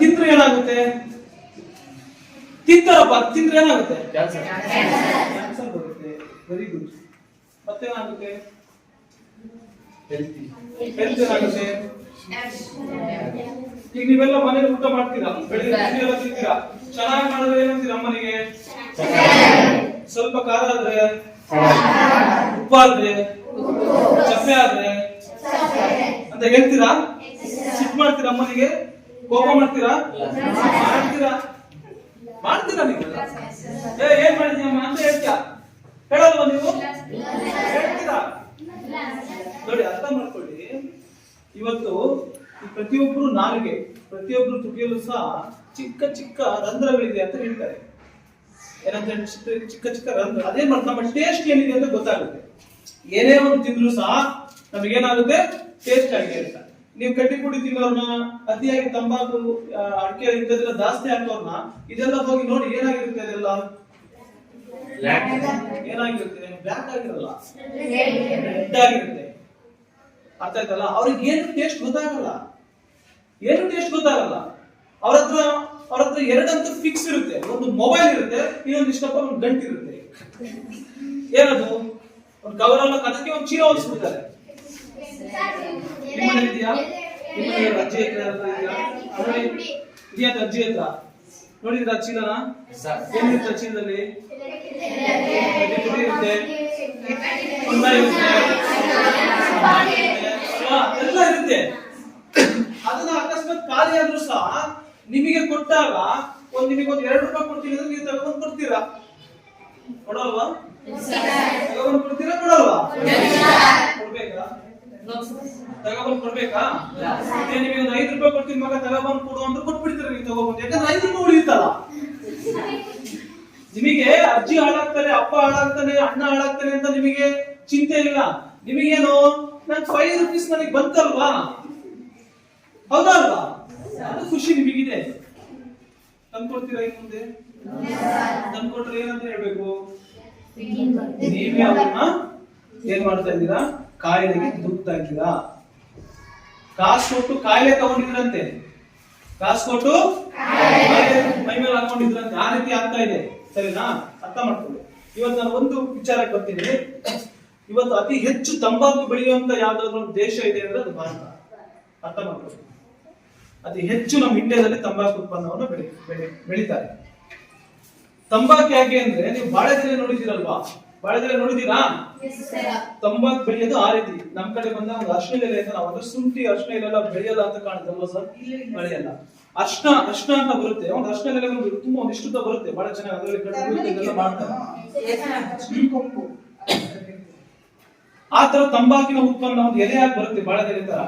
ತಿಂದ್ರೆ ಏನಾಗುತ್ತೆ? ತಿಂತಾರಪ್ಪ ತಿಂದ್ರೆ ಏನಾಗುತ್ತೆ? ಕ್ಯಾನ್ಸರ್ ಬರುತ್ತೆ. Very good ಮತ್ತೇನಾಗುತ್ತೆ? ಹೆಲ್ತ್ ಏನಾಗುತ್ತೆ? ಈಗ ನೀವೆಲ್ಲ ಮನೇಲಿ ಊಟ ಮಾಡ್ತೀರಾ? ಬೆಳಿಗ್ಗೆ ತಿಂಡಿ ಎಲ್ಲ ತಿಂತೀರಾ? ಚೆನ್ನಾಗಿ ಮಾಡಿದ್ರೆ ಏನಂತೀರ ಅಮ್ಮನಿಗೆ? ಸ್ವಲ್ಪ ಖಾರ ಆದ್ರೆ? ಉಪ್ಪಾದ್ರೆ ಚಪ್ಪೆ ಆದ್ರೆ? ಅಂತ ಹೇಳ್ತೀರಾ? ಸಿಟ್ ಮಾಡ್ತೀರಾ ಅಮ್ಮನಿಗೆ? ಕೋಪ ಮಾಡ್ತೀರಾ? ಮಾಡ್ತೀರಾ? ಮಾಡ್ತೀರಾ ನೀವು? ಏ, ಏನ್ ಮಾಡಿದ್ಯಮ್ಮ? ಅಂತ ಹೇಳ್ತೀಯ? ಹೇಳಲ್ವಾ ನೀವು? ಹೇಳ್ತೀರಾ? ನೋಡಿ, ಅರ್ಥ ಮಾಡ್ಕೊಳ್ಳಿ. ಇವತ್ತು ಪ್ರತಿಯೊಬ್ರು ನಾಲಿಗೆ, ಪ್ರತಿಯೊಬ್ರು ತುಟಿಯಲ್ಲೂ ಸಹ ಚಿಕ್ಕ ಚಿಕ್ಕ ರಂಧ್ರಗಳಿದೆ ಅಂತ ಹೇಳ್ತಾರೆ. ಏನಂತ ಚಿಕ್ಕ ಚಿಕ್ಕ ರಂಧ್ರ. ಅದೇನ್ ಮಾಡ್ತಾರೆ ನಮ್ಮ ಟೇಸ್ಟ್ ಏನಿದೆ ಅಂತ ಗೊತ್ತಾಗುತ್ತೆ. ಏನೇ ಒಂದು ತಿಂದ್ರು ಸಹ ನಮಗೇನಾಗುತ್ತೆ? ಟೇಸ್ಟ್ ಆಗಿದೆ ಅಂತ. ನೀವು ಕಟ್ಟಿ ತಿನ್ನೋರ್ನ ಅತಿಯಾಗಿ ತಂಬಾಕು ಅಡಿಕೆ ಇಂಥದ್ದೆಲ್ಲ ಜಾಸ್ತಿ ಹಾಕೋರ್ನ ಇದೆಲ್ಲ ಹೋಗಿ ನೋಡಿ ಏನಾಗಿರುತ್ತೆ ಇದೆಲ್ಲ? ಏನಾಗಿರುತ್ತೆ? ಬ್ಲ್ಯಾಕ್ ಆಗಿರಲ್ಲ. ರೆಡ್ ಆಗಿರುತ್ತೆ. ಅರ್ಥ ಆಯ್ತಲ್ಲ? ಅವ್ರಿಗೆ ಏನು ಟೇಸ್ಟ್ ಗೊತ್ತಾಗಲ್ಲ. ಏನು ಟೇಸ್ಟ್ ಗೊತ್ತಾಗಲ್ಲ. ಅವ್ರ ಹತ್ರ ಅವ್ರ ಹತ್ರ ಎರಡಂತೂ ಫಿಕ್ಸ್ ಇರುತ್ತೆ. ಒಂದು ಮೊಬೈಲ್ ಇರುತ್ತೆ ಇನ್ನೊಂದು ಇಷ್ಟಪ್ಪ ಒಂದು ಗಂಟು ಇರುತ್ತೆ. ಏನದು? ಒಂದು ಕವರ್ ಎಲ್ಲ ಕದಕ್ಕೆ ಒಂದು ಚೀಲ ಹೊಲಿಸ್ಬಿಡ್ತಾರೆ. ನಿಮ್ಮನೆ ಇದೆಯಾ? ನಿಮ್ಮ ಅಜ್ಜಿ ಹತ್ರ ನೋಡಿ ಇದೆಯಾ? ಅಂತ ಅಜ್ಜಿ ಹತ್ರ? ನೋಡಿದ್ರ ಚೀಲನ ಸರ್. ಏನಿರುತ್ತೆ ಚೀಲದಲ್ಲಿ ಇರುತ್ತೆ. ಎಲ್ಲ ಇರುತ್ತೆ. ಅದನ್ನ ಅಕಸ್ಮಾತ್ ಖಾಲಿ ಆದ್ರೂ ಸಹ ನಿಮಗೆ ಕೊಟ್ಟಾಗ ಒಂದ್ ನಿಮಗೆ ಒಂದ್ ಎರಡು ರೂಪಾಯಿ ಕೊಡ್ತೀನಿ ಅಂದ್ರೆ ನೀವು ತಗೊಂಡ್ ಕೊಡ್ತೀರಾ? ಕೊಡಲ್ವಾ? ತಗೊಂಡ್ ಕೊಡ್ತೀರಾ? ಕೊಡಲ್ವಾ? ಕೊಡ್ಬೇಕಾ? ತಗೊಂಡ್ ಕೊಡ್ಬೇಕಾ? ನಿಮಗೆ ಒಂದು ಐದು ರೂಪಾಯಿ ಕೊಡ್ತೀನಿ ಮಗ ತಗೊಂಡ್ ಕೊಡು ಅಂದ್ರೆ ಕೊಟ್ಬಿಡ್ತೀರಾ ನೀವು ತಗೊಬಂದು. ಯಾಕಂದ್ರೆ ಐದು ರೂಪಾಯಿ ಉಳಿಯುತ್ತಲ್ಲ? ನಿಮಗೆ ಅಜ್ಜಿ ಹಾಳಾಗ್ತಾನೆ, ಅಪ್ಪ ಹಾಳಾಗ್ತಾನೆ, ಅಣ್ಣ ಹಾಳಾಗ್ತಾನೆ ಅಂತ ನಿಮಗೆ ಚಿಂತೆ ಇಲ್ಲ. ನಿಮಗೇನು? ನನ್ ಫೈವ್ ರುಪೀಸ್ ನನಗೆ ಬಂತಲ್ವಾ? ಹೌದಾ ಅಲ್ವಾ? ಅದು ಖುಷಿ ನಿಮಗಿದೆ. ತಂದ್ಕೊಡ್ತೀರಾ ಇನ್ ಮುಂದೆ? ತಂದ್ಕೊಟ್ರೆ ಏನಂತ ಹೇಳ್ಬೇಕು? ನೀವೇ ಅವ್ರನ್ನ ಏನ್ ಮಾಡ್ತಾ ಇದ್ದೀರಾ? ಕಾಯಿಲೆಗೆ ತುತ್ತಾಗಿಲ್ಲ ಕಾಸು ಕೊಟ್ಟು ಕಾಯಿಲೆ ತಗೊಂಡಿದ್ರಂತೆ. ಕಾಸು ಕೊಟ್ಟು ಮೈ ಮೇಲೆ ಹಾಕೊಂಡಿದ್ರಂತೆ. ಆ ರೀತಿ ಆಗ್ತಾ ಇದೆ. ಸರಿನಾ? ಅರ್ಥ ಮಾಡ್ಕೊಳ್ಳಿ. ಇವತ್ತು ನಾನು ಒಂದು ವಿಚಾರಕ್ಕೆ ಬರ್ತೀನಿ. ಇವತ್ತು ಅತಿ ಹೆಚ್ಚು ತಂಬಾಕು ಬೆಳೆಯುವಂತ ಯಾವ್ದಾದ್ರು ದೇಶ ಇದೆ ಅಂದ್ರೆ ಅದು ಭಾರತ. ಅರ್ಥ ಮಾಡ್ಕೊಳ್ಳಿ. ಅತಿ ಹೆಚ್ಚು ನಮ್ಮ ಇಂಡಿಯಾದಲ್ಲಿ ತಂಬಾಕು ಉತ್ಪನ್ನವನ್ನು ಬೆಳಿ ಬೆಳಿ- ಬೆಳೀತಾರೆ. ತಂಬಾಕು ಯಾಕೆ ಅಂದ್ರೆ ನೀವು ಬಾಳೆದೆಲೆ ನೋಡಿದಿರಲ್ವಾ ಬಾಳೆದೆಲೆ ನೋಡಿದೀರಾ ತಂಬಾಕ್ ಬೆಳೆಯೋದು ಆ ರೀತಿ. ನಮ್ ಕಡೆ ಬಂದ ಒಂದು ಅರ್ಶನ ಎಲೆ ಅಂತ ನಾವು ಶುಂಠಿ ಅರ್ಶನ ಎಲೆ ಎಲ್ಲ ಬೆಳೆಯಲ್ಲ ಅಂತ ಕಾಣುತ್ತಲ್ವ ಸರ್? ಬೆಳೆಯಲ್ಲ. ಅರ್ಶನ ಅರ್ಶನ ಅಂತ ಬರುತ್ತೆ. ಒಂದು ಅರ್ಶನ ಎಲೆ ಒಂದು ತುಂಬಾ ಒಂದು ಇಷ್ಟುದ್ದ ಬರುತ್ತೆ. ಬಹಳ ಚೆನ್ನಾಗಿ ಅದರಲ್ಲಿ ಮಾಡ್ತಾರೆ. ಆ ತರ ತಂಬಾಕಿನ ಉತ್ಪನ್ನ ಒಂದು ಎಲೆ ಆಗಿ ಬರುತ್ತೆ ಬಾಳೆದೆಲೆ ತರ.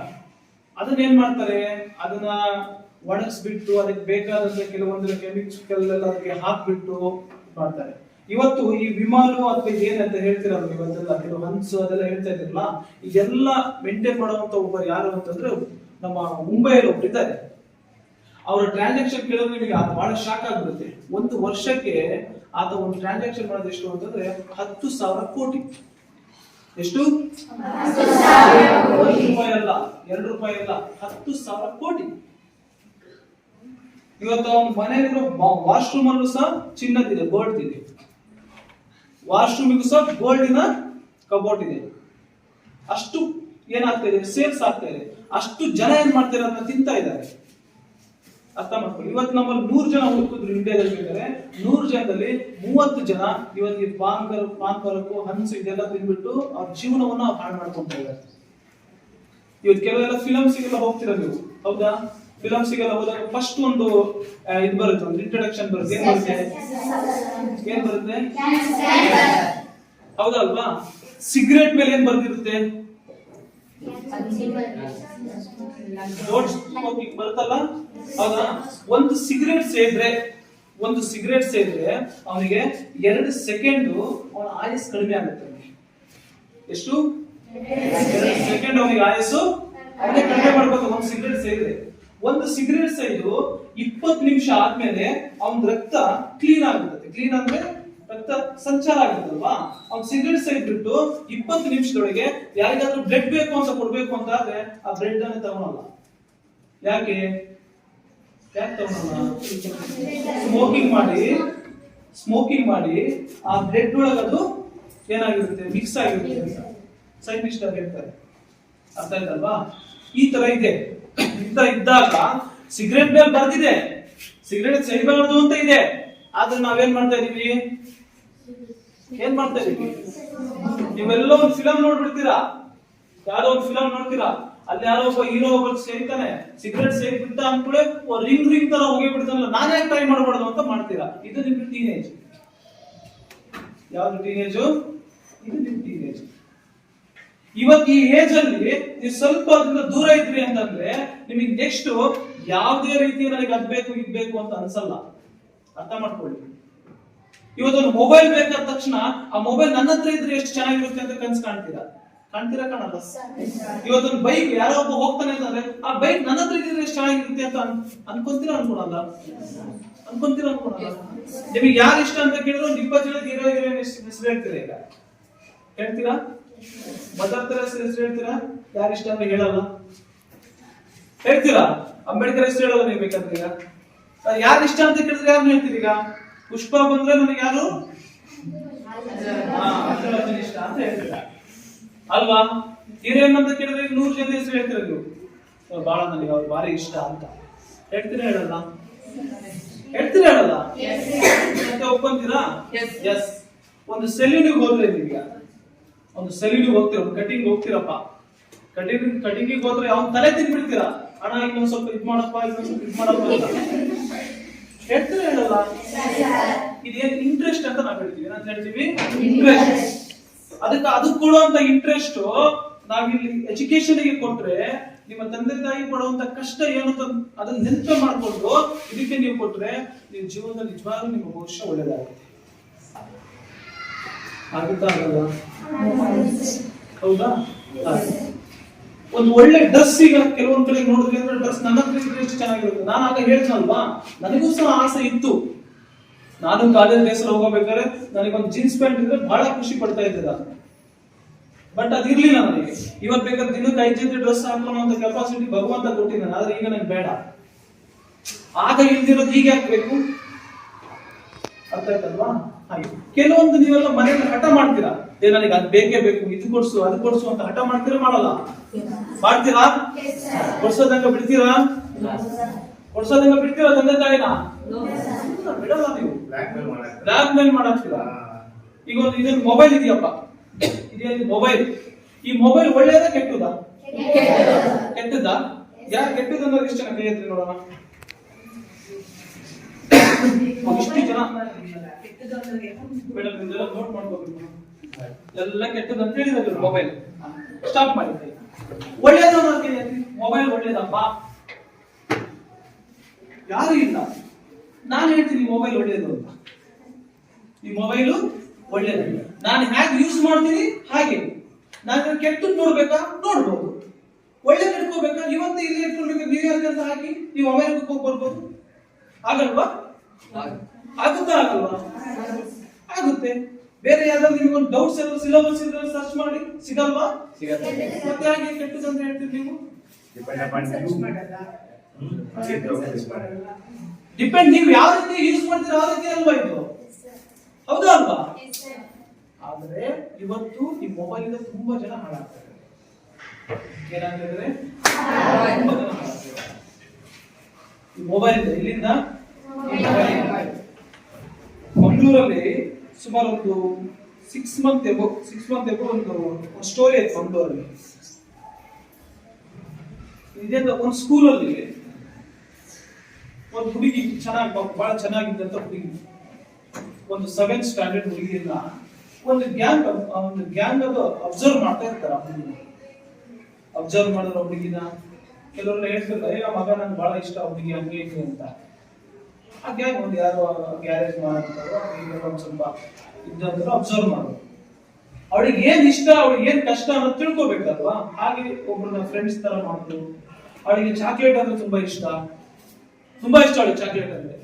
ಅದನ್ನ ಏನ್ ಮಾಡ್ತಾರೆ? ಅದನ್ನ ಒಣಗಿಸ್ಬಿಟ್ಟು ಅದಕ್ಕೆ ಬೇಕಾದಂತ ಕೆಲವೊಂದು ಕೆಮಿಕಲ್ ಎಲ್ಲ ಅದಕ್ಕೆ ಹಾಕ್ಬಿಟ್ಟು ಮಾಡ್ತಾರೆ. ಇವತ್ತು ಈ ವಿಮಾನ ಅಥವಾ ಏನಂತ ಹೇಳ್ತಿರಲ್ಲ ಇವತ್ತೆಲ್ಲ ಕೆಲವು ಹನ್ಸು ಅದೆಲ್ಲ ಹೇಳ್ತಾ ಇದ್ರಲ್ಲ ಇದೆಲ್ಲ ಮೇಂಟೈನ್ ಮಾಡುವಂತ ಒಬ್ಬರು ಯಾರು ಅಂತಂದ್ರೆ ನಮ್ಮ ಮುಂಬೈಯಲ್ಲಿ ಒಬ್ರು ಇದ್ದಾರೆ. ಅವರ ಟ್ರಾನ್ಸಾಕ್ಷನ್ ಕೇಳಿದ್ರೆ ನಿಮಗೆ ಅದು ಬಹಳ ಶಾಕ್ ಆಗ್ಬಿಡುತ್ತೆ. ಒಂದು ವರ್ಷಕ್ಕೆ ಆತ ಒಂದು ಟ್ರಾನ್ಸಾಕ್ಷನ್ ಮಾಡೋದು ಎಷ್ಟು ಅಂತಂದ್ರೆ ಹತ್ತು ಸಾವಿರ ಕೋಟಿ. ಎಷ್ಟು? ಒಂದು ರೂಪಾಯಿ ಅಲ್ಲ ಎರಡು ರೂಪಾಯಿ ಅಲ್ಲ ಹತ್ತು ಸಾವಿರ ಕೋಟಿ. ಇವತ್ತು ಅವನ ಮನೆಯಲ್ಲಿರೋ ವಾಶ್ರೂಮ್ ಅಲ್ಲೂ ಸಹ ಚಿನ್ನದಿದೆ ಗೋಲ್ಡ್ ಇದೆ. ವಾಶ್ರೂಮಿಗೂ ಸಹ ಗೋಲ್ಡಿನ ಕಬೋರ್ಡ್ ಇದೆ. ಅಷ್ಟು ಏನಾಗ್ತಾ ಇದೆ? ಸೇಲ್ಸ್ ಆಗ್ತಾ ಇದೆ. ಅಷ್ಟು ಜನ ಏನ್ ಮಾಡ್ತಾರೆ ಅದನ್ನ ತಿಂತಾ ಇದ್ದಾರೆ. ಅರ್ಥ ಮಾಡ್ಕೊಳ್ಳಿ. ಇವತ್ತು ನಮ್ಮಲ್ಲಿ ನೂರು ಜನ ಹುಡುಕಿದ್ರು ಇಂಡಿಯಾದಲ್ಲಿ ಬೇಕಾದ್ರೆ ನೂರು ಜನದಲ್ಲಿ ಮೂವತ್ತು ಜನ ಇವತ್ತು ಪಾನ್ ಪಾನ್ ಪರಕು, ಹನ್ಸು ಇದೆಲ್ಲ ತಿಂದ್ಬಿಟ್ಟು ಅವ್ರ ಜೀವನವನ್ನ ಹಾಳು ಮಾಡ್ಕೊಂತ ಇದ್ದಾರೆ. ಇವತ್ತು ಕೆಲವೆಲ್ಲ ಫಿಲಮ್ಸಿಗೆಲ್ಲ ಹೋಗ್ತಿರ ನೀವು? ಹೌದಾ? ಫಿಲಮ್ಸಿಗೆಲ್ಲ ಹೋದಾಗ ಫಸ್ಟ್ ಒಂದು ಇದು ಬರುತ್ತೆ, ಒಂದು ಇಂಟ್ರೊಡಕ್ಷನ್ ಬರುತ್ತೆ. ಏನ್ ಬರುತ್ತೆ? ಏನ್ ಬರುತ್ತೆ? ಹೌದಲ್ವಾ? ಸಿಗರೇಟ್ ಮೇಲೆ ಏನ್ ಸ್ಮೋಕಿಂಗ್ ಬರುತ್ತಲ್ಲ ಹೌದಾ? ಒಂದು ಸಿಗರೇಟ್ ಸೇದ್ರೆ, ಒಂದು ಸಿಗರೇಟ್ ಸೇದ್ರೆ ಅವನಿಗೆ ಎರಡು ಸೆಕೆಂಡ್ ಅವನ ಆಯಸ್ ಕಡಿಮೆ ಆಗುತ್ತೆ. ಎಷ್ಟು? ಎರಡು ಸೆಕೆಂಡ್ ಅವನಿಗೆ ಆಯಸ್ಸು ಕಡಿಮೆ ಮಾಡ್ಬೇಕು, ಒಂದು ಸಿಗರೇಟ್ ಸೇರಿದ್ರೆ ಒಂದು ಸಿಗರೇಟ್ ಸೈದು ಇಪ್ಪತ್ತು ನಿಮಿಷ ಆದ್ಮೇಲೆ ಅವನ ರಕ್ತ ಕ್ಲೀನ್ ಆಗುತ್ತೆ ಕ್ಲೀನ್ ಅಂದ್ರೆ ರಕ್ತ ಸಂಚಾರ ಆಗುತ್ತಲ್ವಾ? ಅವ್ನು ಸಿಗರೇಟ್ ಸೈಡ್ ಬಿಟ್ಟು ಇಪ್ಪತ್ತು ನಿಮಿಷದೊಳಗೆ ಯಾರಿಗಾದ್ರೂ ಬ್ಲಡ್ ಬೇಕು ಅಂತ ಕೊಡ್ಬೇಕು ಅಂತ ಆದ್ರೆ ಆ ಬ್ಲಡ್ ಅನ್ನ ತಗೊಳಲ್ಲ. ಯಾಕೆ? ಯಾಕೆ ತಗೊಳಲ್ಲ? ಸ್ಮೋಕಿಂಗ್ ಮಾಡಿ ಸ್ಮೋಕಿಂಗ್ ಮಾಡಿ ಆ ಬ್ಲಡ್ ಒಳಗದು ಏನಾಗಿರುತ್ತೆ? ಮಿಕ್ಸ್ ಆಗಿರುತ್ತೆ ಸೈಂಟಿಸ್ಟ್ ಹೇಳ್ತಾರೆ. ಅರ್ಥ ಆಯ್ತಲ್ವಾ? ಈ ತರ ಇದೆ. ಇಂತ ಇದ್ದಾಗ ಸಿಗರೇಟ್ ಮೇಲೆ ಬರ್ದಿದೆ. ಸಿಗರೇಟ್ ಸೇರಿಬಾರ್ದು ಅಂತ ಇದೆ. ಆದ್ರೆ ನಾವೇನ್ ಮಾಡ್ತಾ ಇದೀವಿ? ಏನ್ ಮಾಡ್ತಾ ಇದೀವಿ? ನೀವೆಲ್ಲ ಒಂದು ಫಿಲಂ ನೋಡ್ಬಿಡ್ತೀರಾ? ಯಾರೋ ಒಂದು ಫಿಲಂ ನೋಡ್ತೀರಾ? ಅಲ್ಲಿ ಯಾರೋ ಒಬ್ಬ ಹೀರೋ ಒಬ್ಬ ಸೇರ್ತಾನೆ. ಸಿಗರೇಟ್ ಸೇರಿ ಬಿಟ್ಟ ಅಂದ್ಕೂಳೆ ರಿಂಗ್ ರಿಂಗ್ ತರ ಹೋಗಿ ಬಿಡ್ತಾನಲ್ಲ ನಾನೇ ಟ್ರೈ ಮಾಡಬಾರ್ದು ಅಂತ ಮಾಡ್ತೀರಾ? ಇದು ನಿಮ್ಗೆ ಟೀನೇಜ್ ಯಾವ್ದು ಟೀನೇಜ್ ಇವತ್ತು ಈ ಏಜ್ ಅಲ್ಲಿ ನೀವು ಸ್ವಲ್ಪ ಅದರಿಂದ ದೂರ ಇದ್ರಿ ಅಂತಂದ್ರೆ ನಿಮಗೆ ನೆಕ್ಸ್ಟ್ ಯಾವುದೇ ರೀತಿ ನನಗೆ ಅದ್ ಬೇಕು, ಇದ್ ಬೇಕು ಅಂತ ಅನ್ಸಲ್ಲ. ಅರ್ಥ ಮಾಡ್ಕೊಳ್ಳಿ. ಇವತ್ತೊಂದು ಮೊಬೈಲ್ ಬೇಕಾದ ತಕ್ಷಣ ಆ ಮೊಬೈಲ್ ನನ್ನ ಹತ್ರ ಇದ್ರೆ ಎಷ್ಟು ಚೆನ್ನಾಗಿರುತ್ತೆ ಅಂತ ಕನ್ಸ್ ಕಾಣ್ತೀರಾ? ಕಾಣ್ತೀರಾ ಕಾಣಲ್ಲ? ಇವತ್ತೊಂದು ಬೈಕ್ ಯಾರೋ ಒಬ್ಬ ಹೋಗ್ತಾನೆ ಅಂತಂದ್ರೆ ಆ ಬೈಕ್ ನನ್ನ ಹತ್ರ ಇದ್ರೆ ಎಷ್ಟು ಚೆನ್ನಾಗಿರುತ್ತೆ ಅಂತ ಅನ್- ಅನ್ಕೊಂತೀರಾ ಅನ್ಕೊಳಲ್ಲ? ಅನ್ಕೊಂತೀರಾ ಅನ್ಕೊಳಲ್ಲ? ನಿಮಗೆ ಯಾರು ಇಷ್ಟ ಅಂತ ಕೇಳಿದ್ರು ಇಪ್ಪತ್ತು ಜನ ಹೀರೋ, ಹೀರೋಯಿನ್ ಹೆಸರು ಹೇಳ್ತೀರಾ ಈಗ? ಹೇಳ್ತೀರಾ? ಮದರ್ ತೆರೇಸಾ ಹೆಸರು ಹೇಳ್ತೀರಾ? ಯಾರು ಇಷ್ಟ ಅಂದ್ರೆ ಹೇಳಲ್ಲ. ಹೇಳ್ತೀರಾ? ಅಂಬೇಡ್ಕರ್ ಹೆಸರು ಹೇಳಲ್ಲ ನೀವು ಬೇಕಂದ್ರೆ ಈಗ. ಯಾರು ಇಷ್ಟ ಅಂತ ಕೇಳಿದ್ರೆ ಯಾರು ಹೇಳ್ತೀರಿ ಈಗ? ಪುಷ್ಪ ಬಂದ್ರೆ ನನಗೆ ಯಾರು? ಇಷ್ಟ ಅಂತ ಹೇಳ್ತೀರಾ. ಅಲ್ವಾ? ಹಿರೇನ್ ಅಂತ ಕೇಳಿದ್ರೆ ಈಗ ನೂರು ಜನ ಹೆಸರು ಹೇಳ್ತೀರಾ ನೀವು? ಬಹಳ ನನಗೆ ಅವ್ರು ಭಾರಿ ಇಷ್ಟ ಅಂತ. ಹೇಳ್ತೀರಾ ಹೇಳಲ್ಲ? ಹೇಳ್ತೀರಾ ಹೇಳಲ್ಲ? ಅಂತ ಒಪ್ಕೊಂತೀರಾ? ಎಸ್ ಒಂದು ಸೆಲ್ಯೂನಿಗೆ ಹೋದ್ರೆ ನೀವೀಗ ಒಂದು ಸಲೀಡ್ ಹೋಗ್ತೀರ, ಒಂದು ಕಟಿಂಗ್ ಹೋಗ್ತೀರಪ್ಪ. ಕಟಿಂಗ್ ಕಟಿಂಗಿಗೆ ಹೋದ್ರೆ ಅವ್ನ ತಲೆ ತಿನ್ಬಿಡ್ತೀರಾ? ಅಣ್ಣ ಇನ್ನೊಂದ್ ಸ್ವಲ್ಪ ಇದ್ ಮಾಡಪ್ಪ ಇನ್ನೊಂದ್ ಸ್ವಲ್ಪ ಇದ್ ಮಾಡಪ್ಪ ಹೇಳ್ತೀರಾ ಹೇಳಲ್ಲ? ಇದೇನ್ ಇಂಟ್ರೆಸ್ಟ್ ಅಂತ ನಾವ್ ಹೇಳ್ತೀವಿ. ಏನಂತ ಹೇಳ್ತೀವಿ? ಇಂಟ್ರೆಸ್ಟ್ ಅದಕ್ಕೆ ಅದಕ್ಕೆ ಕೊಡುವಂತ ಇಂಟ್ರೆಸ್ಟ್ ನಾವಿಲ್ಲಿ ಎಜುಕೇಶನ್ಗೆ ಕೊಟ್ರೆ ನಿಮ್ಮ ತಂದೆ ತಾಯಿ ಪಡುವಂತ ಕಷ್ಟ ಏನು ಅಂತ ಅದನ್ನ ನೆನಪೆ ಮಾಡ್ಕೊಂಡು ಇದಕ್ಕೆ ನೀವು ಕೊಟ್ರೆ ನಿಮ್ಮ ಜೀವನದಲ್ಲಿ ನಿಜವಾಗ್ಲೂ ನಿಮ್ಮ ಭವಿಷ್ಯ ಒಳ್ಳೇದಾಗುತ್ತೆ. ಆಗುತ್ತಾ ಆಗಲ್ಲ ಹೌದಾ. ಒಂದು ಒಳ್ಳೆ ಡ್ರೆಸ್ ಈಗ ಕೆಲವೊಂದ್ ಕಡೆ ನೋಡಿದ್ರೆ ಅಂದ್ರೆ ಡ್ರೆಸ್ ನನ್ನ ಹತ್ರ ಎಷ್ಟು ಚೆನ್ನಾಗಿರುತ್ತೆ. ನಾನು ಆಗ ಹೇಳ್ತಲ್ವಾ ನನಗೂ ಸಹ ಆಸೆ ಇತ್ತು. ನಾನು ಕಾಲೇಜ್ ಡೇಸ್ ಹೋಗಬೇಕಾದ್ರೆ ನನಗೊಂದು ಜೀನ್ಸ್ ಪ್ಯಾಂಟ್ ಇದ್ರೆ ಬಹಳ ಖುಷಿ ಪಡ್ತಾ ಇದ್ದೆ ನಾನು. ಬಟ್ ಅದು ಇರ್ಲಿಲ್ಲ ನನಗೆ. ಇವತ್ತು ಬೇಕಾದ್ರೆ ದಿನಕ್ಕೆ ಐದು ಜೊತೆ ಡ್ರೆಸ್ ಹಾಕೋಣ ಕೆಪಾಸಿಟಿ ಭಗವಂತ ಕೊಟ್ಟಿದ್ದಾನೆ. ಆದ್ರೆ ಈಗ ನನಗೆ ಬೇಡ. ಆಗ ಇಲ್ದಿರೋದು ಹೀಗೆ ಹಾಕ್ಬೇಕು. ಅರ್ಥ ಆಯ್ತಲ್ವಾ? ಹಾಗೆ. ಕೆಲವೊಂದು ನೀವೆಲ್ಲ ಮನೆಯಲ್ಲಿ ಹಠ ಮಾಡ್ತೀರಾ? ಏ, ನನಗೆ ಅದ್ ಬೇಕೇ ಬೇಕು, ಇದು ಕೊಡ್ಸು, ಅದು ಕೊಡ್ಸು ಅಂತ ಹಠ ಮಾಡ್ತೀರಾ, ಮಾಡಲ್ಲ? ಮಾಡ್ತೀರಾ? ಕೊಡ್ಸೋದಂಗ ಬಿಡ್ತೀರಾ? ಕೊಡ್ಸೋದಂಗ ಬಿಡ್ತೀರಾ ತಂದೆ ತಾಯಿನ? ಬಿಡಲ್ಲ ನೀವು. ಬ್ಲಾಕ್ ಮೇಲ್ ಮಾಡಾಕ್ತೀರಾ? ಈಗ ಒಂದು ಇದೊಂದು ಮೊಬೈಲ್ ಇದೆಯಪ್ಪ. ಇದೇನು ಮೊಬೈಲ್ ಈ ಮೊಬೈಲ್ ಒಳ್ಳೆಯದ ಕೆಟ್ಟದ? ಕೆಟ್ಟದ? ಯಾರು ಕೆಟ್ಟದ ಅನ್ನೋದು ಎಷ್ಟು ಜನ ಕೈ ಎತ್ತಿ ನೋಡೋಣ. ಇಷ್ಟು ಜನ ಮೇಡಮ್ ನೋಟ್ ಮಾಡ್ಕೋಬೇಕು. ಎಲ್ಲ ಕೆಟ್ಟದ್ದು ಅಂತ ಹೇಳಿದ್ರು ಮೊಬೈಲ್ ಸ್ಟಾಪ್ ಮಾಡಿ ಒಳ್ಳೇದು ಮೊಬೈಲ್ ಒಳ್ಳೇದಪ್ಪ. ಯಾರು ಇಲ್ಲ. ನಾನು ಹೇಳ್ತೀನಿ ಮೊಬೈಲ್ ಒಳ್ಳೇದು ಅಂತ. ಈ ಮೊಬೈಲು ಒಳ್ಳೇದು. ನಾನು ಹೇಗೆ ಯೂಸ್ ಮಾಡ್ತೀನಿ? ಹಾಗೆ. ನಾನು ಕೆಟ್ಟದ್ದು ನೋಡ್ಬೇಕಾ? ನೋಡ್ಬೋದು. ಒಳ್ಳೆ ಇಟ್ಕೋಬೇಕಾ ಇವತ್ತು ಇಲ್ಲಿ ಇಟ್ಕೊಳ್ಬೇಕಾ ನ್ಯೂಯಾರ್ಕ್ ಅಂತ ಹಾಕಿ ನೀವು ಅಮೆರಿಕಕ್ಕೆ ಹೋಗಿ ಬರ್ಬೋದು. ಆಗಲ್ವಾ? ಆಗುತ್ತಾ? ಆಗಲ್ವಾ? ಆಗುತ್ತೆ. ಬೇರೆ ಯಾವ್ದಾದ್ರು ನಿಮ್ಗೆ ಒಂದು ಡೌಟ್ಸ್ ಎಲ್ಲ ಸಿಲಬಸ್ ಇದ್ರೆ ಸರ್ಚ್ ಮಾಡಿ ಸಿಗಲ್ವಾ? ಮತ್ತೆ ಹಾಗೆ ಕೆಟ್ಟದ್ದು ಅಂತ ಹೇಳ್ತೀರಿ ನೀವು? ಡಿಪೆಂಡ್ ನೀವು ಯಾವ ರೀತಿ ಯೂಸ್ ಮಾಡ್ತೀರಾ ಆ ರೀತಿ ಅಲ್ವಾ ಇದು? ಹೌದಾ ಅಲ್ವಾ? ಆದ್ರೆ ಇವತ್ತು ಈ ಮೊಬೈಲ್ ಇಂದ ತುಂಬಾ ಜನ ಹಾಳಾಗ್ತಾರೆ. ಏನಾಗ್ತಿದ್ರೆ ತುಂಬಾ ಈ ಮೊಬೈಲ್ ಇಂದ ಇಲ್ಲಿಂದ. ಮಂಗಳೂರಲ್ಲಿ ಸುಮಾರು ಒಂದು six month above six month above ಒಂದು ಸ್ಟೋರಿ ಆಯ್ತು ಮಂಗಳೂರಲ್ಲಿ. ಇದೇ ಒಂದು ಸ್ಕೂಲಲ್ಲಿ ಒಂದು ಹುಡುಗಿ ಚೆನ್ನಾಗಿ ಬಹಳ ಚೆನ್ನಾಗಿದ್ದಂತ ಹುಡುಗಿ. ಒಂದು ಸೆವೆಂತ್ ಸ್ಟ್ಯಾಂಡರ್ಡ್ ಹುಡುಗಿಯನ್ನ ಒಂದು ಗ್ಯಾಂಗ್ ಒಂದು ಗ್ಯಾಂಗ್ ಅದು ಅಬ್ಸರ್ವ್ ಮಾಡ್ತಾ ಇರ್ತಾರೆ ಅಬ್ಸರ್ವ್ ಮಾಡಿದ್ರೆ ಹುಡುಗಿನ. ಕೆಲವರೆಲ್ಲ ಹೇಳ್ತಾರೆ "ಏ, ಮಗ ನಂಗೆ ಬಹಳ ಇಷ್ಟ ಹುಡುಗಿ ಹಿಂಗೆ ಅಂತ. ಆ ಗ್ಯಾಂಗ್ ಒಂದು ಯಾರು ಗ್ಯಾರೇಜ್ ಮಾಡ್ತಾರೋ ಒಂದು ಸ್ವಲ್ಪ ಇದ್ದಂದ್ರೆ ಅಬ್ಸರ್ವ್ ಮಾಡೋದು ಅವಳಿಗೆ ಏನ್ ಇಷ್ಟ, ಅವಳಿಗೆ ಏನ್ ಕಷ್ಟ ಅನ್ನೋದು ತಿಳ್ಕೊಬೇಕಲ್ವಾ? ಹಾಗೆ ಒಬ್ರನ್ನ ಫ್ರೆಂಡ್ಸ್ ತರ ಮಾಡಿದ್ರು ಅವಳಿಗೆ ಚಾಕ್ಲೇಟ್ ಅಂದ್ರೆ ತುಂಬಾ ಇಷ್ಟ. ತುಂಬಾ ಇಷ್ಟ ಅವಳಿಗೆ ಚಾಕ್ಲೇಟ್ ಅಂದ್ರೆ.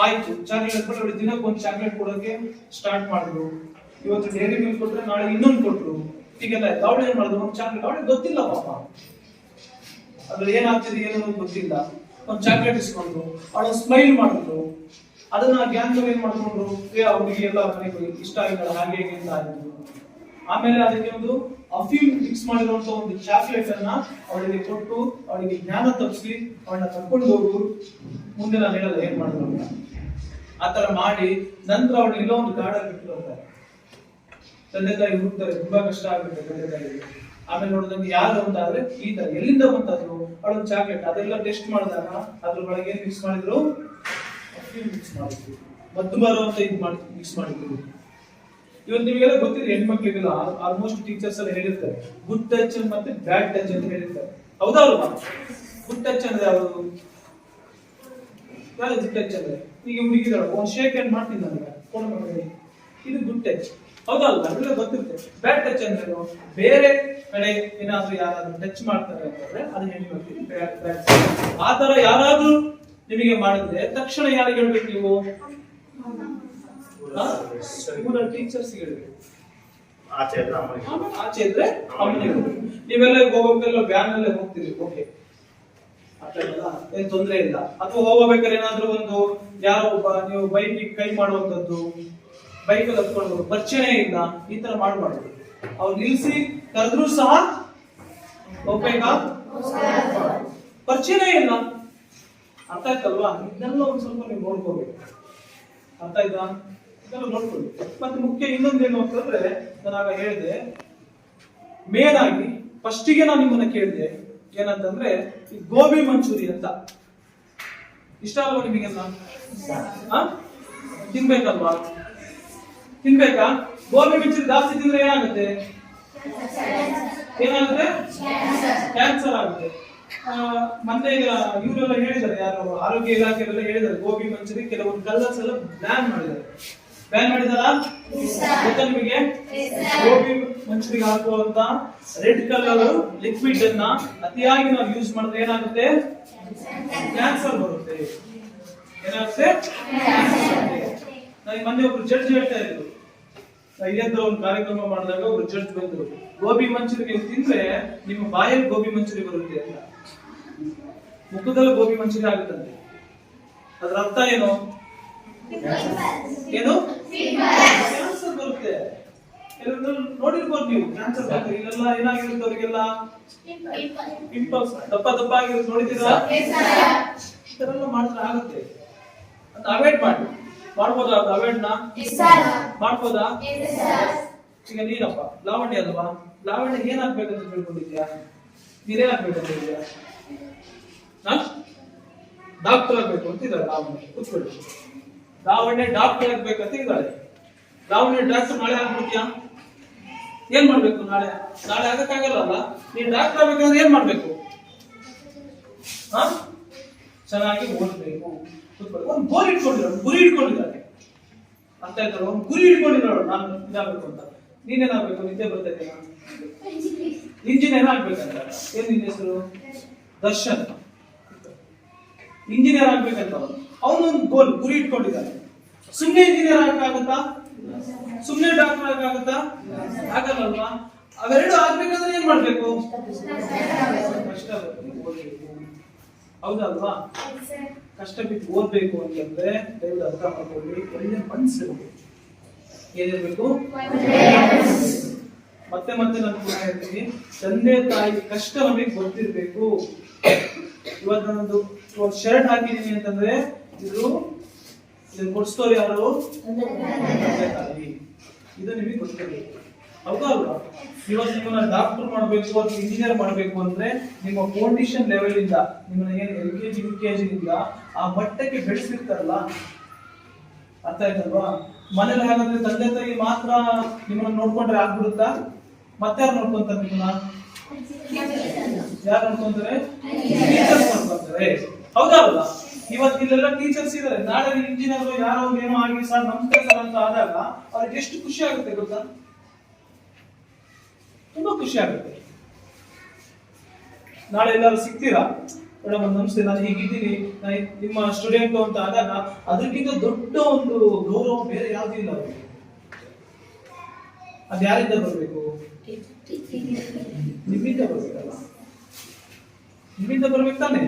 ಆಯ್ತು. ಚಾಕ್ಲೇಟ್ ಕೊಟ್ಟರೆ ಅವಳಿಗೆ ದಿನಕ್ಕೆ ಒಂದು ಚಾಕ್ಲೇಟ್ ಕೊಡೋಕೆ ಸ್ಟಾರ್ಟ್ ಮಾಡಿದ್ರು. ಇವತ್ತು ಡೈರಿ ಮಿಲ್ಕ್ ಕೊಟ್ರೆ, ನಾಳೆ ಇನ್ನೊಂದು ಕೊಟ್ರು. ಹೀಗೆಲ್ಲ ಆಯ್ತು. ಅವಳು ಏನ್ ಮಾಡಿದ್ರು ಒಂದು ಚಾಕ್ಲೇಟ್ ಅವಳಿಗೆ ಗೊತ್ತಿಲ್ಲ ಪಾಪ. ಅದ್ರ ಏನಾಗ್ತಿದೆ ಏನೋ ಗೊತ್ತಿಲ್ಲ. ಒಂದು ಚಾಕ್ಲೇಟ್ ಇಸ್ಕೊಂಡ್ರು ಅವಳು ಸ್ಮೈಲ್ ಮಾಡಿದ್ರು. ಅದನ್ನ ಗ್ಯಾಂಗ್ ಏನ್ ಮಾಡ್ಕೊಂಡ್ರು? ಏ ಅವ್ರಿಗೆ ಎಲ್ಲ ಇಷ್ಟ ಆಗಿಲ್ಲ, ಹಾಗೆ ಹೇಗೆ ಅಂತ ಆಗಿದ್ರು ಆಮೇಲೆ ಅದಕ್ಕೆ ಒಂದು ಅಫೀಮ್ ಮಿಕ್ಸ್ ಮಾಡಿರುವಂತ ಒಂದು ಚಾಕ್ಲೇಟ್ ಅನ್ನ ಅವಳಿಗೆ ಕೊಟ್ಟು, ಅವಳಿಗೆ ಜ್ಞಾನ ತಪ್ಪಿಸಿ ಅವಳನ್ನ ಕರ್ಕೊಂಡು ಹೋಗು. ಮುಂದೆ ನಾನು ಹೇಳಲ್ಲ ಏನ್ ಮಾಡಿದ್ರು ಆತರ ಮಾಡಿ, ನಂತರ ಅವಳು ಒಂದು ಗಾರ್ಡನ್ ಬಿಟ್ಟು ತಂದೆ ತಾಯಿ ಹುಡುಕ್ತಾರೆ ತುಂಬಾ ಕಷ್ಟ ಆಗುತ್ತೆ ತಂದೆ ತಾಯಿಗೆ. ಆಮೇಲೆ ನೋಡಿದಾಗ ಯಾರು ಅಂತ ಆದ್ರೆ ಈ ತರ ಎಲ್ಲಿಂದ ಬಂತದ್ರು ಅವಳೊಂದು ಚಾಕ್ಲೇಟ್ ಅದೆಲ್ಲ ಟೆಸ್ಟ್ ಮಾಡಿದಾಗ ಅದ್ರ ಒಳಗೆ ಏನ್ ಮಿಕ್ಸ್ ಮಾಡಿದ್ರು? ಮಿಕ್ಸ್ ಮಾಡಿದ್ರು. ಮತ್ತು ಅಂತ ಇದು ಮಾಡಿ ಮಿಕ್ಸ್ ಮಾಡಿದ್ರು. ಇವತ್ತು ನಿಮಗೆಲ್ಲ ಗೊತ್ತಿದೆ, ಹೆಣ್ಮಕ್ಳಿಗೆಲ್ಲ ಆಲ್ಮೋಸ್ಟ್ ಟೀಚರ್ಸ್ ಎಲ್ಲ ಹೇಳಿರ್ತಾರೆ. ಗುಡ್ ಟಚ್ ಮತ್ತೆ ಬ್ಯಾಡ್ ಟಚ್ ಅಂತ ಹೇಳಿರ್ತಾರೆ. ಹೌದಾ ಗುಡ್ ಟಚ್ ಅಂದ್ರೆ ಯಾವುದು? ಗುಡ್ ಟಚ್ ಅಂದ್ರೆ? ಈಗ ಹುಡುಗಿದಾಳ ಒಂದು ಶೇಕ್ ಹ್ಯಾಂಡ್ ಮಾಡ್ತೀನಿ ನನಗೆ. ಫೋನ್ ಮಾಡಿ ಇದು ಗುಡ್ ಟಚ್ ಹೌದಾ ಅಲ್ವಾ ಅದೆಲ್ಲ ಗೊತ್ತಿರುತ್ತೆ. ಬ್ಯಾಡ್ ಟಚ್ ಅಂದ್ರೆ? ಬೇರೆ ಕಡೆ ಏನಾದ್ರೂ ಯಾರಾದ್ರೂ ಟಚ್ ಮಾಡ್ತಾರೆ ಅಂತಂದ್ರೆ ಅದು ಹೇಳಿ ಬ್ಯಾಡ್ ಆ ತರ ಯಾರಾದ್ರೂ ನಿಮಗೆ ಮಾಡಿದ್ರೆ ತಕ್ಷಣ ಯಾರಿಗೆ ಹೇಳ್ಬೇಕು ನೀವು? ಟೀಚರ್ಸ್ ಹೇಳ್ಬೇಕು. ಆಚೆ ಇದ್ರೆ ಹೇಳ್ಬೇಕು. ನೀವೆಲ್ಲ ಹೋಗೋಕೆಲ್ಲ ವ್ಯಾನ್ ಅಲ್ಲೇ ಹೋಗ್ತೀರಿ. ಓಕೆ ಏನ್ ತೊಂದ್ರೆ ಇಲ್ಲ. ಅಥವಾ ಹೋಗಬೇಕಾದ್ರೆ ಏನಾದ್ರೂ ಒಂದು ಯಾರೋ ಒಬ್ಬ ನೀವು ಬೈಕ್ ಕೈ ಮಾಡುವಂತದ್ದು ಬೈಕ್ ಅಲ್ಲಿ ಹತ್ಕೊಂಡು ಪರಿಚಯ ಇಲ್ಲ ಈ ತರ ಮಾಡಬಾರ್ದು. ಅವ್ರು ನಿಲ್ಸಿ, ಕರೆದ್ರು ಸಹ ಹೋಗ್ಬೇಕಾ ಪರಿಚಯನೇ ಇಲ್ಲ ಅರ್ಥ ಆಯ್ತಲ್ವಾ? ಇದನ್ನೆಲ್ಲ ಒಂದ್ ಸ್ವಲ್ಪ ನೀವು ನೋಡ್ಕೋಬೇಕು. ಅರ್ಥ ಆಯ್ತಾ? ಇದೆಲ್ಲ ನೋಡ್ಕೊಳ್ಳಿ. ಮತ್ತೆ ಮುಖ್ಯ ಇನ್ನೊಂದು ಏನು ಅಂತಂದ್ರೆ ನಾನು ಆಗ ಹೇಳಿದೆ ಮೇನ್ ಆಗಿ ಫಸ್ಟಿಗೆ ನಾನು ನಿಮ್ಮನ್ನ ಕೇಳಿದೆ, ಏನಂತಂದ್ರೆ ಈ ಗೋಬಿ ಮಂಚೂರಿ ಅಂತ. ಇಷ್ಟ ಅಲ್ವಾ ನಿಮಗೆಲ್ಲ? ತಿನ್ಬೇಕಲ್ವಾ? ತಿನ್ಬೇಕಾ? ಗೋಬಿ ಮಂಚೂರಿ ಜಾಸ್ತಿ ತಿಂದ್ರೆ ಏನಾಗುತ್ತೆ? ಏನಾಗುತ್ತೆ? ಕ್ಯಾನ್ಸರ್ ಆಗುತ್ತೆ. ಮತ್ತೆ ಈಗ ಇವರೆಲ್ಲ ಹೇಳಿದ್ದಾರೆ, ಯಾರು ಆರೋಗ್ಯ ಇಲಾಖೆಯವರೆಲ್ಲ ಹೇಳಿದ್ದಾರೆ, ಗೋಬಿ, ಮಂಚೂರಿ, ಕೆಲವೊಂದು ಕಲರ್ಸ್ ಎಲ್ಲ ಬ್ಯಾನ್ ಮಾಡಿದ್ದಾರೆ. ಬ್ಯಾನ್ ಮಾಡಿದಾರ ಗೊತ್ತಾ ನಿಮಗೆ? ಗೋಬಿ ಮಂಚೂರಿಗೆ ಹಾಕುವಂತ ರೆಡ್ ಕಲರ್ ಲಿಕ್ವಿಡ್ ಅನ್ನ ಅತಿಯಾಗಿ ನಾವು ಯೂಸ್ ಮಾಡಿದ್ರೆ ಏನಾಗುತ್ತೆ? ಕ್ಯಾನ್ಸರ್ ಬರುತ್ತೆ. ಏನಾಗುತ್ತೆ? ನನಗೆ ಮೊನ್ನೆ ಒಬ್ರು ಜಡ್ಜ್ ಹೇಳ್ತಾ ಇದ್ರು. ಇಲ್ಲದ ಒಂದು ಕಾರ್ಯಕ್ರಮ ಮಾಡಿದಾಗ ಅವರು ಜಡ್ಜ್ ಬಂದ್ರು. ಗೋಬಿ ಮಂಚೂರಿ ನೀವು ತಿಂದ್ರೆ ನಿಮ್ಮ ಬಾಯಲ್ಲಿ ಗೋಬಿ ಮಂಚೂರಿ ಬರುತ್ತೆ ಅಂತ. ಮುಖದಲ್ಲಿ ಗೋಬಿ ಮಂಚೂರಿ ಆಗುತ್ತಂತೆ. ಅದ್ರ ಅರ್ಥ ಏನು? ಏನು? ಕ್ಯಾನ್ಸರ್ ಬರುತ್ತೆ. ನೋಡಿರ್ಬೋದು ನೀವು ಕ್ಯಾನ್ಸರ್ ಬಂದ್ರೆ ಇಲ್ಲೆಲ್ಲ ಏನಾಗಿರುತ್ತೆ ಅವರಿಗೆಲ್ಲ? ಪಿಂಪಲ್ಸ್ ದಪ್ಪ ದಪ್ಪ ಆಗಿರುತ್ತೆ ತರ ಎಲ್ಲ ಮಾಡಿದ್ರೆ ಆಗುತ್ತೆ. ಅಂತ ಅವಾಯ್ಡ್ ಮಾಡಿ. ಮಾಡ್ಬೋದಾ ನ ಮಾಡ್ಬೋದಾ? ಈಗ ನೀನಪ್ಪ ಲಾವಣ್ಯ ಅಲ್ವಾ? ಲಾವಣ್ಯ ಏನ್ ಆಗ್ಬೇಕಂತ ತಿಳ್ಕೊಂಡಿದ್ಯಾ ನೀನೇನ್ ಆಗ್ಬೇಕಂತ ಇದೆಯಾ ಡಾಕ್ಟರ್ ಆಗ್ಬೇಕು ಅಂತ ಇದ್ದಾಳೆ ಲಾವಣ್ಯ ಕೂತ್ಕೊಳ್ಳಿ. ಲಾವಣ್ಯ ಡಾಕ್ಟರ್ ಆಗ್ಬೇಕಂತ ಇದ್ದಾಳೆ ಲಾವಣ್ಯ ಡಾಕ್ಟರ್ ನಾಳೆ ಆಗ್ಬಿಡ್ತೀಯಾ? ಏನ್ ಮಾಡ್ಬೇಕು ನಾಳೆ? ನಾಳೆ ಆಗಕ್ಕಾಗಲ್ಲ ಅಲ್ಲ? ನೀನ್ ಡಾಕ್ಟರ್ ಆಗ್ಬೇಕಂದ್ರೆ ಏನ್ ಮಾಡ್ಬೇಕು? ಹಾ? ಚೆನ್ನಾಗಿ ಓದ್ಬೇಕು. ಒಂದ್ ಗೋಲ್ ಇಟ್ಕೊಂಡಿರೋ ಗುರಿ ಇಟ್ಕೊಂಡಿದ್ದಾರೆ. ಅಂತ ಹೇಳ್ತಾರೆ, ಒಂದು ಗುರಿ ಇಟ್ಕೊಂಡಿರೋ ನಾನು ಇದಾಗಬೇಕು ಅಂತ. ನೀನೇನಾಗಬೇಕು ನಿದ್ದೆ ಬರ್ತಾ ಇಂಜಿನಿಯರ್ ಆಗ್ಬೇಕಂತ ಏನ್ ನಿನ್ನ ಹೆಸರು? ದರ್ಶನ್. ಇಂಜಿನಿಯರ್ ಆಗ್ಬೇಕಂತ ಅವನು ಅವನು ಒಂದು ಗೋಲ್ ಗುರಿ ಇಟ್ಕೊಂಡಿದ್ದಾನೆ ಸುಮ್ಮನೆ ಇಂಜಿನಿಯರ್ ಆಗಕ್ಕಾಗುತ್ತಾ? ಸುಮ್ಮನೆ ಡಾಕ್ಟರ್ ಆಗಕ್ಕಾಗುತ್ತಾ? ಆಗಲ್ಲಲ್ವಾ ಅವೆರಡು ಆಗ್ಬೇಕಂದ್ರೆ ಏನ್ ಮಾಡ್ಬೇಕು. ಹೌದಲ್ವಾ? ಕಷ್ಟ ಬಿಟ್ಟು ಓದ್ಬೇಕು ಅಂತಂದ್ರೆ ದಯವಿಟ್ಟು ಅರ್ಥ ಮಾಡ್ಕೊಳ್ಳಿ. ಒಳ್ಳೆ ಮನಸ್ಸು ಇರ್ಬೇಕು. ಏನಿರ್ಬೇಕು? ಮತ್ತೆ ಮತ್ತೆ ನಾನು ಕೂಡ ಹೇಳ್ತೀನಿ. ತಂದೆ ತಾಯಿ ಕಷ್ಟ ನಮಗೆ ಗೊತ್ತಿರ್ಬೇಕು ಇವತ್ತು ನಾನೊಂದು ಇವತ್ತು ಶರ್ಟ್ ಹಾಕಿದೀನಿ ಅಂತಂದ್ರೆ ಇದು ಇದನ್ನ ಕೊಡ್ಸ್ತೋರು ಯಾರು? ತಂದೆ ತಾಯಿ. ಇದು ನಿಮಗೆ ಗೊತ್ತಿರಬೇಕು. ಹೌದಾ ಇವತ್ತು ನಿಮ್ಮನ್ನ ಡಾಕ್ಟರ್ ಮಾಡಬೇಕು, ಅಥವಾ ಇಂಜಿನಿಯರ್ ಮಾಡಬೇಕು ಅಂದ್ರೆ ನಿಮ್ಮ ಫೌಂಡೇಶನ್ ಲೆವೆಲ್ ಇಂದ ನಿಮ್ಮನ್ನ ಏನು L K G U K G ಇಂದ ಆ ಮಟ್ಟಕ್ಕೆ ಬೆಳೆಸಿರ್ತಾರಲ್ಲ, ಅರ್ಥ ಆಯ್ತಲ್ವಾ? ಮನೇಲಿ ಹಾಗಾದ್ರೆ ತಂದೆ ತಾಯಿ ಮಾತ್ರ ನಿಮ್ಮನ್ನ ನೋಡ್ಕೊಂಡ್ರೆ ಆಗ್ಬಿಡುತ್ತಾ? ಮತ್ತೆ ಯಾರು ನೋಡ್ಕೊಂತಾರೆ ನಿಮ್ಮನ್ನ? ಯಾರು ನೋಡ್ಕೊಂತಾರೆ? ಟೀಚರ್ಸ್ ನೋಡ್ಕೊಂತಾರೆ. ಹೌದಾ ಇವತ್ತು ಇಲ್ಲೆಲ್ಲ ಟೀಚರ್ಸ್ ಇದಾರೆ. ನಾಳೆ ಇಂಜಿನಿಯರ್ ಯಾರೋ ಏನೋ ಆಗಿ ಸರ್ ನಮಸ್ತೆ ಸರ್ ಅಂತ ಆದಾಗ ಅವ್ರಿಗೆ ಎಷ್ಟು ಖುಷಿ ಆಗುತ್ತೆ ಗೊತ್ತಾ? ತುಂಬಾ ಖುಷಿ ಆಗುತ್ತೆ. ನಾಳೆ ಎಲ್ಲರೂ ಸಿಗ್ತೀರಾ? ಮೇಡಮ್ ನಮಸ್ತೆ ನಾನು ಹೀಗಿದ್ದೀನಿ, ನಾನು ನಿಮ್ಮ ಸ್ಟೂಡೆಂಟ್ ಅಂತ ಆದಾಗ ಅದಕ್ಕಿಂತ ದೊಡ್ಡ ಒಂದು ಗೌರವ ಬೇರೆ ಯಾವ್ದು ಇಲ್ಲ ಅವರಿಗೆ. ಅದು ಯಾರಿಂದ ಬರಬೇಕು? ನಿಮ್ಮಿಂದ ಬರ್ಬೇಕಲ್ಲ ನಿಮ್ಮಿಂದ ಬರ್ಬೇಕು ತಾನೆ?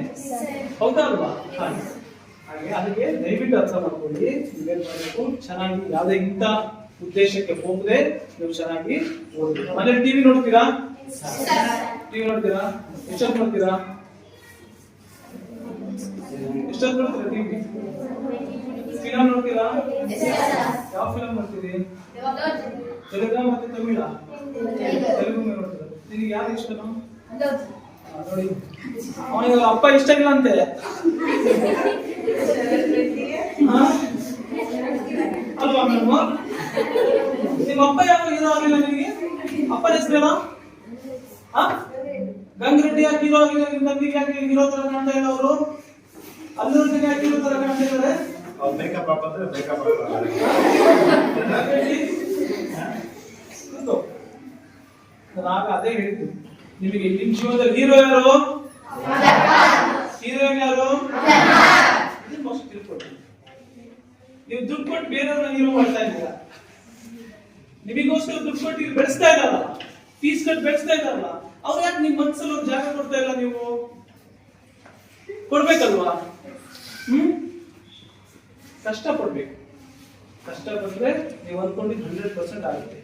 ಹೌದಾ ಅಲ್ವಾ? ಹಾಗೆ ಅದಕ್ಕೆ ದಯವಿಟ್ಟು ಅರ್ಥ ಮಾಡ್ಕೊಳ್ಳಿ, ನೀವೇನ್ ಮಾಡಬೇಕು? ಚೆನ್ನಾಗಿ, ಯಾವುದೇ ಇಂಥ ಉದ್ದೇಶಕ್ಕೆ ಹೋಗದೆ ನೀವು ಚೆನ್ನಾಗಿ ಓದಬೇಕು ಮನೇಲಿ ಟಿವಿ ನೋಡ್ತೀರಾ? ಟಿವಿ ನೋಡ್ತೀರಾ? ಎಷ್ಟೊತ್ತು ನೋಡ್ತೀರಾ? ಎಷ್ಟೊತ್ತು ನೋಡ್ತೀರಾ ಟಿವಿ ಫಿಲಮ್ ನೋಡ್ತೀರಾ? ಯಾವ ಫಿಲಂ ನೋಡ್ತೀರಿ? ತೆಲುಗ ಮತ್ತೆ ತಮಿಳ? ತೆಲುಗು ನೋಡ್ತೀರಾ? ನಿನಗೆ ಯಾರು ಇಷ್ಟನೋ ಆ, ನೋಡಿ. ಅವನಿಗೆ ಅಪ್ಪ ಇಷ್ಟ ಇಲ್ಲ ಅಂತೆ. ಹಾ? ಅಲ್ವಾ ಮೇಡಮ್ ನಿಮ್ಮ ಅಪ್ಪ ಯಾಕೆ ಹೀರೋ ಆಗಿಲ್ಲ ನಿಮಗೆ? ಅಪ್ಪನ ಹೆಸರೇನಾ? ಗಂಗರೆಡ್ಡಿ ಯಾಕೆ ಹೀರೋ ಆಗಿಲ್ಲ? ನಿಮ್ಮ ತಂಗಿ ಯಾಕೆ ಹೀರೋ ತರ ಕಾಣ್ತಾ ಇಲ್ಲ ಅವರು? ಅಲ್ಲು ಅರ್ಜುನ್ ಯಾಕೆ ಹೀರೋ ತರ ಕಾಣ್ತಾ ಇದ್ದಾರೆ? ಮೇಕಪ್ ಹಾಕೋದ್ರೆ. ನಾನು ಅದೇ ಹೇಳಿದ್ದು. ನಿಮಗೆ ನಿಮ್ ಜೀವನದಲ್ಲಿ ಹೀರೋ ಯಾರು? ಹೀರೋಯಿನ್ ಯಾರು? ನೀವು ದುಡ್ಡು ಕೊಟ್ಟು ಬೇರೆಯವ್ರನ್ನ ಹೀರೋ ಮಾಡ್ತಾ ಇದ್ದೀರಾ? ನಿಮಗೋಸ್ಕರ ದುಡ್ಡು ಕೊಟ್ಟು ಇಲ್ಲಿ ಬೆಳೆಸ್ತಾ ಇದ್ದಾರಲ್ಲ? ಫೀಸ್ ಕಟ್ಟು ಬೆಳೆಸ್ತಾ ಇದ್ದಾರಲ್ಲ? ಅವ್ರು ಯಾಕೆ ನಿಮ್ ಮನ್ಸಲ್ಲಿ ಒಂದು ಜಾಗ ಕೊಡ್ತಾ ಇಲ್ಲ ನೀವು? ಕೊಡ್ಬೇಕಲ್ವಾ? ಹ್ಮ್? ಕಷ್ಟ ಪಡ್ಬೇಕು. ಕಷ್ಟ ಬಂದ್ರೆ ನೀವು ಅನ್ಕೊಂಡಿದ್ದು ಹಂಡ್ರೆಡ್ ಪರ್ಸೆಂಟ್ ಆಗುತ್ತೆ.